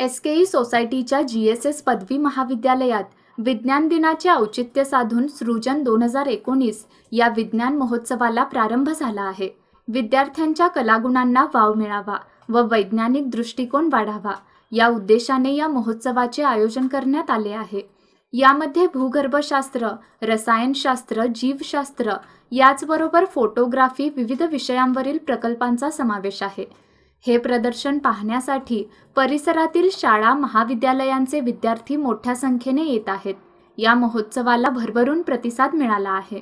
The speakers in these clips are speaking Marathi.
एस सोसायटीच्या जी एस एस पदवी महाविद्यालयात विज्ञान दिनाचे औचित्य साधून सृजन दोन हजार एकोणीस या विज्ञान महोत्सवाला प्रारंभ झाला आहे. विद्यार्थ्यांच्या कलागुणांना वाव मिळावा व वैज्ञानिक दृष्टिकोन वाढावा या उद्देशाने या महोत्सवाचे आयोजन करण्यात आले आहे. यामध्ये भूगर्भशास्त्र रसायनशास्त्र जीवशास्त्र याचबरोबर फोटोग्राफी विविध विषयांवरील प्रकल्पांचा समावेश आहे. हे प्रदर्शन पाहण्यासाठी परिसरातील शाळा महाविद्यालयांचे विद्यार्थी मोठ्या संख्येने येत आहेत. या महोत्सवाला भरभरून प्रतिसाद मिळाला आहे.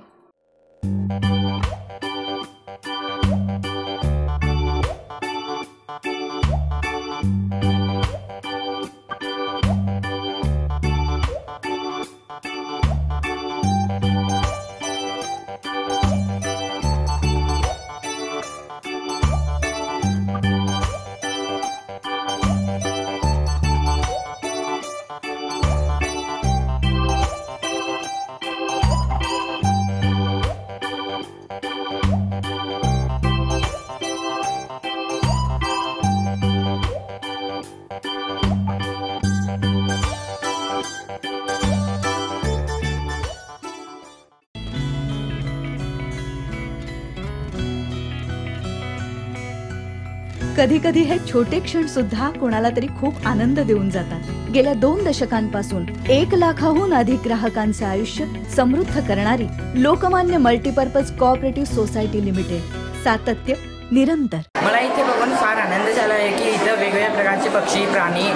कधी कधी हे छोटे क्षण सुद्धा कोणाला तरी खूप आनंद देऊन जातात. गेल्या दोन दशकांपासून एक लाखाहून अधिक ग्राहकांचे आयुष्य समृद्ध करणारी Lokmanya multipurpose cooperative society limited सातत्य निरंतर. मला इथे बघून फार आनंद झाला आहे की इथं वेगवेगळ्या प्रकारचे पक्षी प्राणी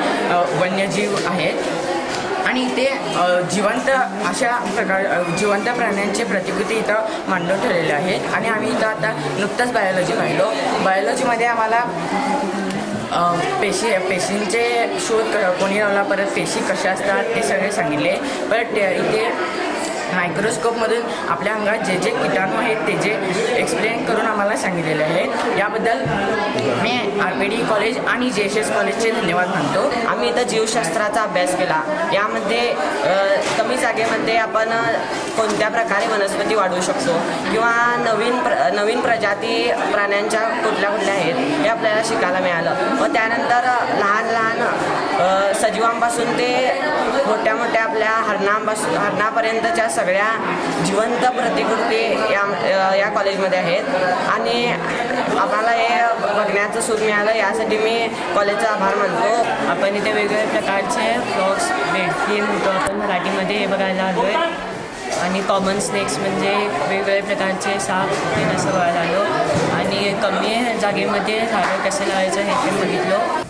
वन्यजीव आहेत. आणि इथे जिवंत अशा प्रकार जिवंत प्राण्यांचे प्रतिकृती इथं मांडून ठेवलेले आहेत. आणि आम्ही इथं आता नुकतंच बायोलॉजी पाहिलो. बायोलॉजीमध्ये आम्हाला पेशी पेशींचे शोध क- कोणी लावला परत पेशी कशा असतात ते सगळे सांगितले. परत ते- इथे मायक्रोस्कोपमधून आपल्या अंगात जे जे किटाणू आहेत ते जे एक्सप्लेन करून आम्हाला सांगितलेले आहेत. याबद्दल मी आर पी डी कॉलेज आणि जे एस एस कॉलेजचे धन्यवाद मानतो. आम्ही इथं जीवशास्त्राचा अभ्यास केला. यामध्ये कमी जागेमध्ये आपण कोणत्या प्रकारे वनस्पती वाढवू शकतो किंवा नवीन प्र नवीन प्रजाती प्राण्यांच्या कुठल्या कुठल्या आहेत हे आपल्याला शिकायला मिळालं. व त्यानंतर लहान लहान सजीवांपासून ते मोठ्या मोठ्या आपल्या हरणांपासून हरणापर्यंतच्या सगळ्या जिवंत प्रतिकृती या या कॉलेजमध्ये आहेत. आणि आम्हाला हे बघण्याचं सुख मिळालं यासाठी मी कॉलेजचा आभार मानतो. आपण इथे वेगवेगळ्या प्रकारचे फ्रॉक्स बेडकी होतं आपण मराठीमध्ये हे बघायला आलो आहे आणि कॉमन स्नेक्स म्हणजे वेगवेगळ्या प्रकारचे साप असं बघायला आलो. आणि कमी जागेमध्ये झाडं कसे लावायचं हे पण बघितलं.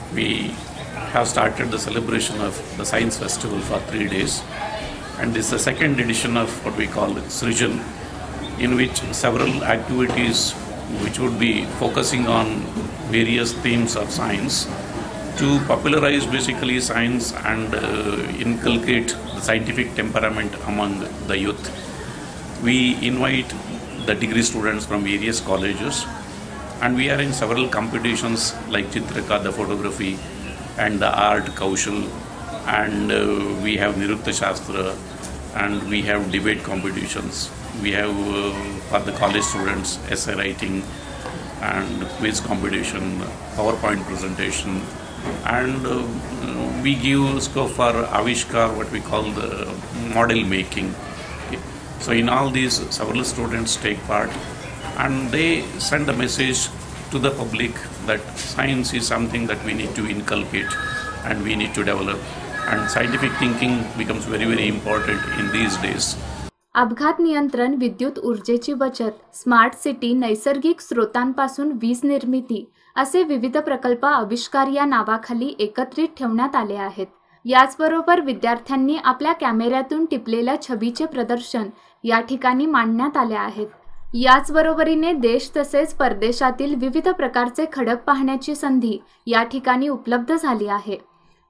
Have started the celebration of the Science Festival for three days. And this is the second edition of what we call Srijan, in which several activities which would be focusing on various themes of science to popularize basically science and uh, inculcate the scientific temperament among the youth. We invite the degree students from various colleges and we are in several competitions like Chitraka, the photography, and the art Kaushal, and uh, we have Nirukta Shastra, and we have debate competitions. We have uh, for the college students essay writing and quiz competition, PowerPoint presentation, and uh, we give scope for Avishkar, what we call the model making. So in all these, several students take part and they send a message to the public that science is something that we need to inculcate and we need to develop. And scientific thinking becomes very very important in these days. अपघात नियंत्रण विद्युत ऊर्जेची बचत स्मार्ट सिटी नैसर्गिक स्रोतांपासून वीज निर्मिती असे विविध प्रकल्प आविष्कार या नावाखाली एकत्रित ठेवण्यात आले आहेत. याचबरोबर विद्यार्थ्यांनी आपल्या कॅमेऱ्यातून टिपलेल्या छबीचे प्रदर्शन या ठिकाणी मांडण्यात आले आहेत. याचबरोबरीने देश तसेच परदेशातील विविध प्रकारचे खडक पाहण्याची संधी या ठिकाणी उपलब्ध झाली आहे.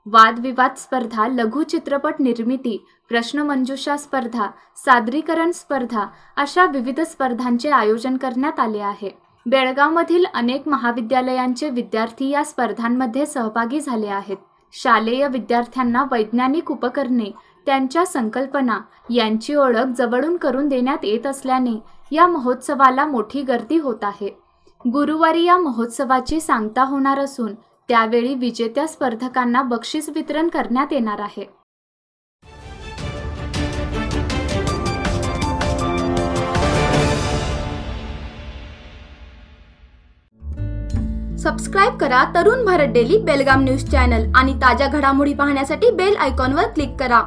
वादविवाद स्पर्धा लघु चित्रपट निर्मिती प्रश्नमंजुषा स्पर्धा सादरीकरण स्पर्धा अशा विविध स्पर्धांचे आयोजन करण्यात आले आहे. बेळगावमधील अनेक महाविद्यालयांचे विद्यार्थी या स्पर्धांमध्ये सहभागी झाले आहेत. शालेय विद्यार्थ्यांना वैज्ञानिक उपकरणे त्यांच्या संकल्पना यांची ओळख जवळून करून देण्यात येत असल्याने या महोत्सवाला मोठी गर्दी होत आहे. गुरुवारी या महोत्सवाची सांगता होणार असून त्यावेळी विजेत्या स्पर्धकांना बक्षीस वितरण करण्यात येणार आहे. सबस्क्राईब करा Tarun Bharat daily Belgaum news channel आणि ताज्या घडामोडी पाहण्यासाठी बेल आयकॉनवर क्लिक करा.